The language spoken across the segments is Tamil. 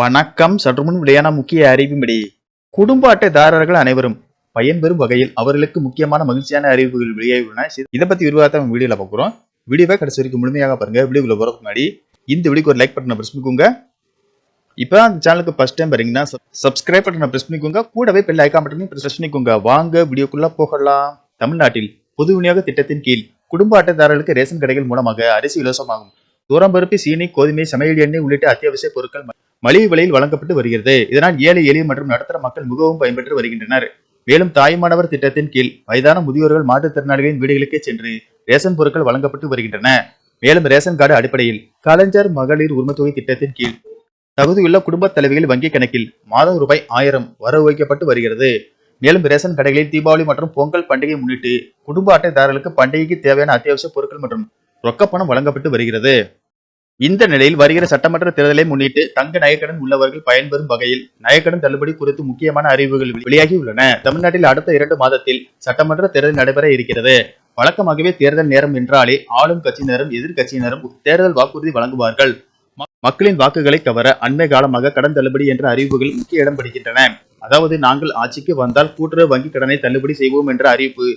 வணக்கம். சற்று முன் வெளியான முக்கிய அறிவின்படி குடும்ப அட்டைதாரர்கள் அனைவரும் பயன்பெறும் வகையில் அவர்களுக்கு முக்கியமான மகிழ்ச்சியான அறிவிப்புகள் வெளியாகியுள்ளன. இதை பத்தி விரிவாக நம்ம வீடியோல பாக்குறோம் வீடியோவை கடைசி வரைக்கும் முழுமையாக பாருங்க. வீடியோவில் போறதுக்கு முன்னாடி இந்த வீடியோக்கு ஒரு லைக் பட்டனை பிரஸ் பண்ணிக்கோங்க. இப்போ அந்த சேனலுக்கு ஃபர்ஸ்ட் டைம் வரீங்கன்னா சப்ஸ்கிரைப் பட்டனை பிரஸ் பண்ணிக்கோங்க. கூடவே பெல் ஐக்கான் பட்டனையும் பிரஸ் பண்ணிக்கோங்க. வாங்க வீடியோக்குள்ள போகலாம். தமிழ்நாட்டில் பொது விநியோக திட்டத்தின் கீழ் குடும்ப அட்டைதாரர்களுக்கு ரேஷன் கடைகள் மூலமாக அரிசி இலவசமாகும். தூரம்பருப்பு சீனி கோதுமை சமையல் எண்ணெய் உள்ளிட்ட அத்தியாவசிய பொருட்கள் மலிவு விலையில் வழங்கப்பட்டு வருகிறது. இதனால் ஏழை எளிய மற்றும் நடுத்தர மக்கள் மிகவும் பயன்பெற்று வருகின்றனர். மேலும் தாய்மானவர் திட்டத்தின் கீழ் வயதான முதியோர்கள் மாற்றுத்திறனாளிகளின் வீடுகளுக்கே சென்று ரேஷன் பொருட்கள் வழங்கப்பட்டு வருகின்றன. மேலும் ரேஷன் கார்டு அடிப்படையில் கலைஞர் மகளிர் உரிமத்தொகை திட்டத்தின் கீழ் தகுதியுள்ள குடும்ப தலைவிகள் வங்கி கணக்கில் மாதம் ரூபாய் ஆயிரம் வரவு வைக்கப்பட்டு வருகிறது. மேலும் ரேஷன் கடைகளில் தீபாவளி மற்றும் பொங்கல் பண்டிகை முன்னிட்டு குடும்ப அட்டைதாரர்களுக்கு பண்டிகைக்கு தேவையான அத்தியாவசிய பொருட்கள் மற்றும் ரொக்கப்பணம் வழங்கப்பட்டு வருகிறது. இந்த நிலையில் வருகிற சட்டமன்ற தேர்தலை முன்னிட்டு தங்க நகைக்கடன் உள்ளவர்கள் பயன்பெறும் வகையில் நகைக்கடன் தள்ளுபடி குறித்து முக்கியமான அறிவுகள் வெளியாகியுள்ளன. தமிழ்நாட்டில் அடுத்த இரண்டு மாதத்தில் சட்டமன்ற தேர்தல் நடைபெற இருக்கிறது. வழக்கமாகவே தேர்தல் நேரம் என்றாலே ஆளும் கட்சியினரும் எதிர்க்கட்சியினரும் தேர்தல் வாக்குறுதி வழங்குவார்கள். மக்களின் வாக்குகளை கவர அண்மை காலமாக கடன் தள்ளுபடி என்ற அறிவிப்புகள் முக்கிய இடம் பிடிக்கின்றன. அதாவது நாங்கள் ஆட்சிக்கு வந்தால் கூட்டுறவு வங்கி கடனை தள்ளுபடி செய்வோம் என்ற அறிவிப்பு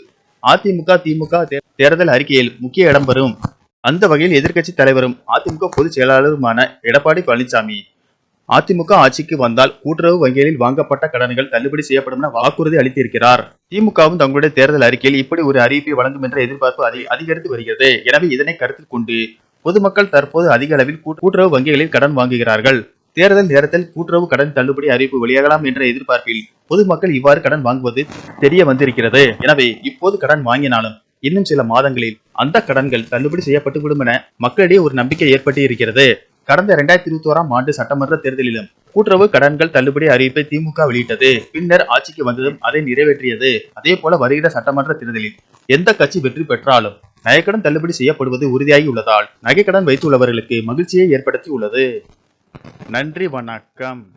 அதிமுக திமுக தேர்தல் அறிக்கையில் முக்கிய இடம் பெறும். அந்த வகையில் எதிர்க்கட்சி தலைவரும் அதிமுக பொதுச் செயலாளருமான எடப்பாடி பழனிசாமி அதிமுக ஆட்சிக்கு வந்தால் கூட்டுறவு வங்கிகளில் வாங்கப்பட்ட கடன்கள் தள்ளுபடி செய்யப்படும் என வாக்குறுதி அளித்திருக்கிறார். திமுகவும் தங்களுடைய தேர்தல் அறிக்கையில் இப்படி ஒரு அறிவிப்பை வழங்கும் என்ற எதிர்பார்ப்பு அதி- அதிகரித்து வருகிறது. எனவே இதனை கருத்தில் கொண்டு பொதுமக்கள் தற்போது அதிக அளவில் கூட்டுறவு வங்கிகளில் கடன் வாங்குகிறார்கள். தேர்தல் நேரத்தில் கூட்டுறவு கடன் தள்ளுபடி அறிவிப்பு வெளியாகலாம் என்ற எதிர்பார்ப்பில் பொதுமக்கள் இவ்வாறு கடன் வாங்குவது தெரிய வந்திருக்கிறது. எனவே இப்போது கடன் வாங்கினாலும் இன்னும் சில மாதங்களில் அந்த கடன்கள் தள்ளுபடி செய்யப்பட்டுவிடும் என மக்களிடையே ஒரு நம்பிக்கை ஏற்பட்டு இருக்கிறது. கடந்த இரண்டாயிரத்தி இருபத்தி ஓராம் ஆண்டு சட்டமன்ற தேர்தலிலும் கூட்டுறவு கடன்கள் தள்ளுபடி அறிவிப்பை திமுக வெளியிட்டது. பின்னர் ஆட்சிக்கு வந்ததும் அதை நிறைவேற்றியது. அதே போல வருகிற சட்டமன்ற தேர்தலில் எந்த கட்சி வெற்றி பெற்றாலும் நகைக்கடன் தள்ளுபடி செய்யப்படுவது உறுதியாகி உள்ளதால் நகைக்கடன் வைத்துள்ளவர்களுக்கு மகிழ்ச்சியை ஏற்படுத்தி உள்ளது. நன்றி வணக்கம்.